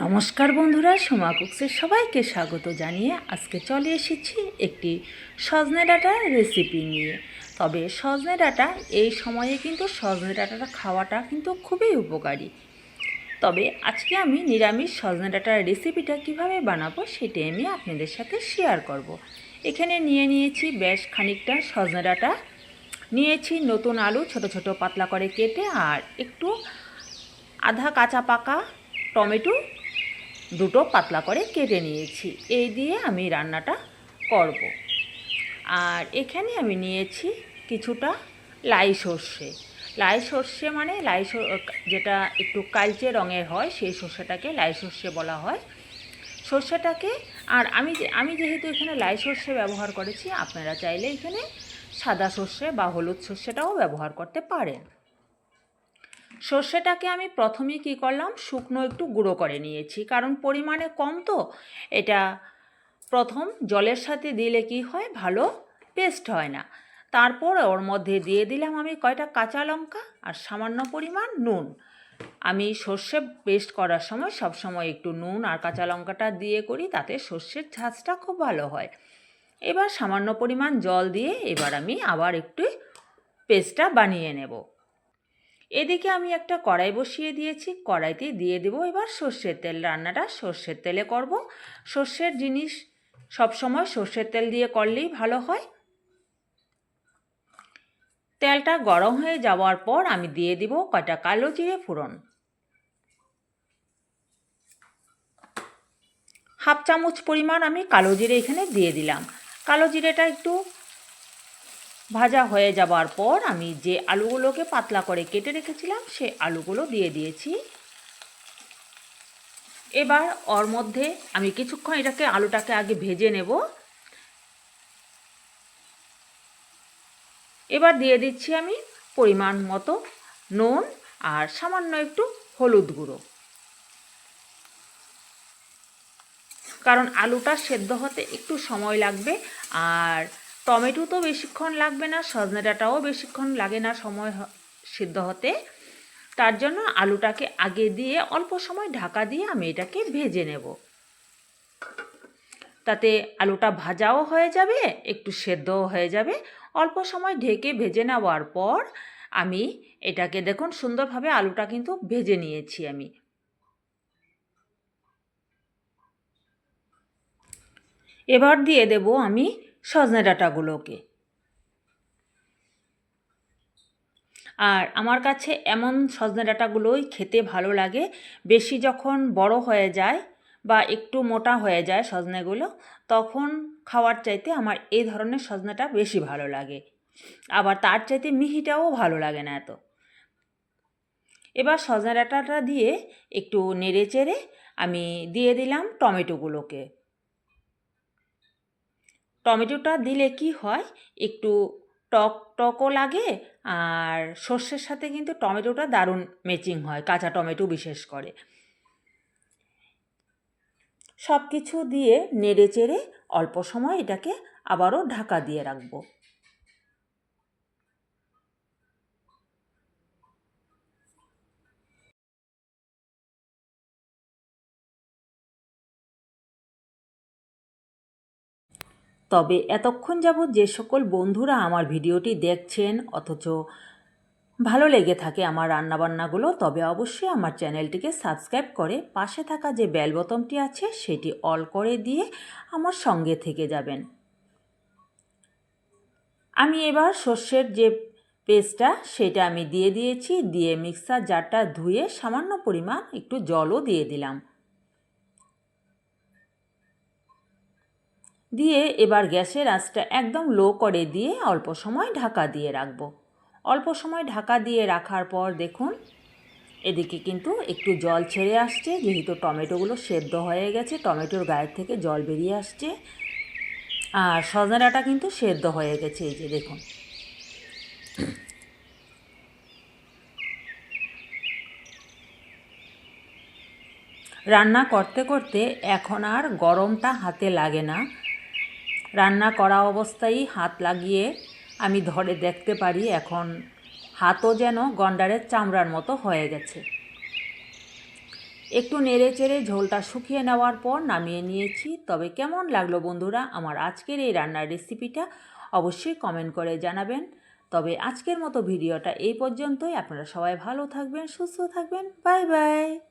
নমস্কার বন্ধুরা, সোমা কুকসের সবাইকে স্বাগত জানিয়ে আজকে চলে এসেছি একটি সজনে ডাঁটার রেসিপি নিয়ে। তবে সজনে ডাঁটা, এই সময়ে কিন্তু সজনে ডাঁটাটা খাওয়াটা কিন্তু খুবই উপকারী। তবে আজকে আমি নিরামিষ সজনে ডাঁটার রেসিপিটা কীভাবে বানাবো সেটাই আমি আপনাদের সাথে শেয়ার করব। এখানে নিয়ে নিয়েছি বেশ খানিকটা সজনে ডাঁটা। নিয়েছি নতুন আলু, ছোট ছোট পাতলা করে কেটে, আর একটু আধা কাঁচা পাকা টমেটো দুটো পাতলা করে কেটে নিয়েছি। এই দিয়ে আমি রান্নাটা করব। আর এখানে আমি নিয়েছি কিছুটা লাই সর্ষে। লাই সর্ষে মানে লাই যেটা একটু কালচে রঙের হয়, সেই সর্ষেটাকে লাই সর্ষে বলা হয়। সর্ষেটাকে আর আমি আমি যেহেতু এখানে লাই সর্ষে ব্যবহার করেছি, আপনারা চাইলে এখানে সাদা সর্ষে বা হলুদ সর্ষেটাও ব্যবহার করতে পারেন। সর্ষেটাকে আমি প্রথমেই কী করলাম? শুকনো একটু গুঁড়ো করে নিয়েছি। কারণ পরিমাণে কম তো। এটা প্রথম জলের সাথে দিলে কি হয়? ভালো পেস্ট হয় না। তারপর ওর মধ্যে দিয়ে দিলাম আমি কয়টা কাঁচা লঙ্কা আর সামান্য পরিমাণ নুন। আমি সর্ষে পেস্ট করার সময় সব সময় একটু নুন আর কাঁচা লঙ্কাটা দিয়ে করি, তাতে সর্ষের ঝাঁজটা খুব ভালো হয়। এবার সামান্য পরিমাণ জল দিয়ে এবার আমি আবার একটু পেস্টটা বানিয়ে নেব। এদিকে আমি একটা কড়াই বসিয়ে দিয়েছি, কড়াইতে দিয়ে দেবো এবার সর্ষের তেল। রান্নাটা সর্ষের তেলে করব। সর্ষের জিনিস সব সময় সর্ষের তেল দিয়ে করলেই ভালো হয়। তেলটা গরম হয়ে যাওয়ার পর আমি দিয়ে দিব কয়টা কালো জিরে ফোড়ন। হাফ চামচ পরিমাণ আমি কালো জিরে এখানে দিয়ে দিলাম। কালো জিরেটা একটু ভাজা হয়ে যাবার পর আমি যে আলুগুলোকে পাতলা করে কেটে রেখেছিলাম, সে আলুগুলো দিয়ে দিয়েছি। এবার ওর মধ্যে আমি কিছুক্ষণ এটাকে, আলুটাকে আগে ভেজে নেব। এবার দিয়ে দিচ্ছি আমি পরিমাণ মতো নুন আর সামান্য একটু হলুদ গুঁড়ো। কারণ আলুটা সেদ্ধ হতে একটু সময় লাগবে আর টমেটো তো বেশিক্ষণ লাগবে না, সজনে ডাঁটাও বেশিক্ষণ লাগে না সময় সিদ্ধ হতে। তার জন্য আলুটাকে আগে দিয়ে অল্প সময় ঢাকা দিয়ে আমি এটাকে ভেজে নেব। তাতে আলুটা ভাজাও হয়ে যাবে, একটু সেদ্ধও হয়ে যাবে। অল্প সময় ঢেকে ভেজে নেওয়ার পর আমি এটাকে দেখুন সুন্দরভাবে আলুটা কিন্তু ভেজে নিয়েছি আমি। এবার দিয়ে দেব আমি সজনে ডাঁটাগুলোকে। আর আমার কাছে এমন সজনে ডাঁটাগুলোই খেতে ভালো লাগে। বেশি যখন বড় হয়ে যায় বা একটু মোটা হয়ে যায় সজনেগুলো, তখন খাওয়ার চাইতে আমার এই ধরনের সজনেটা বেশি ভালো লাগে। আবার তার চাইতে মিহিটাও ভালো লাগে না এত। এবার সজনে ডাঁটাটা দিয়ে একটু নেড়ে চেড়ে আমি দিয়ে দিলাম টমেটোগুলোকে। টমেটোটা দিলে কি হয়? একটু টক, টকও লাগে আর সর্ষের সাথে কিন্তু টমেটোটা দারুণ ম্যাচিং হয়, কাঁচা টমেটো বিশেষ করে। সব কিছু দিয়ে নেড়ে চেড়ে অল্প সময় এটাকে আবারও ঢাকা দিয়ে রাখব। তবে এতক্ষণ যাবৎ যে সকল বন্ধুরা আমার ভিডিওটি দেখছেন, অথচ ভালো লেগে থাকে আমার রান্নাবান্নাগুলো, তবে অবশ্যই আমার চ্যানেলটিকে সাবস্ক্রাইব করে পাশে থাকা যে বেল বোতামটি আছে, সেটি অল করে দিয়ে আমার সঙ্গে থেকে যাবেন। আমি এবার সর্ষের যে পেস্টটা, সেটা আমি দিয়ে দিয়েছি, দিয়ে মিক্সার জারটা ধুয়ে সামান্য পরিমাণ একটু জলও দিয়ে দিলাম। দিয়ে এবার গ্যাসের আঁচটা একদম লো করে দিয়ে অল্প সময় ঢাকা দিয়ে রাখব। অল্প সময় ঢাকা দিয়ে রাখার পর দেখুন, এদিকে কিন্তু একটু জল ছেড়ে আসছে, যেহেতু টমেটোগুলো সেদ্ধ হয়ে গেছে, টমেটোর গায়ের থেকে জল বেরিয়ে আসছে। আর সজনে ডাঁটা কিন্তু সেদ্ধ হয়ে গেছে, এই যে দেখুন। রান্না করতে করতে এখন আর গরমটা হাতে লাগে না। রান্না করা অবস্থায় হাত লাগিয়ে আমি ধরে দেখতে পারি এখন হাতও যেন গন্ডারের চামড়ার মতো হয়ে গেছে। একটু নেড়ে চেড়ে ঝোলটা শুকিয়ে নেওয়ার পর নামিয়ে নিয়েছি। তবে কেমন লাগল বন্ধুরা আমার আজকের এই রান্নার রেসিপিটা অবশ্যই কমেন্ট করে জানাবেন। তবে আজকের মতো ভিডিওটা এই পর্যন্তই। আপনারা সবাই ভালো থাকবেন, সুস্থ থাকবেন। Bye bye.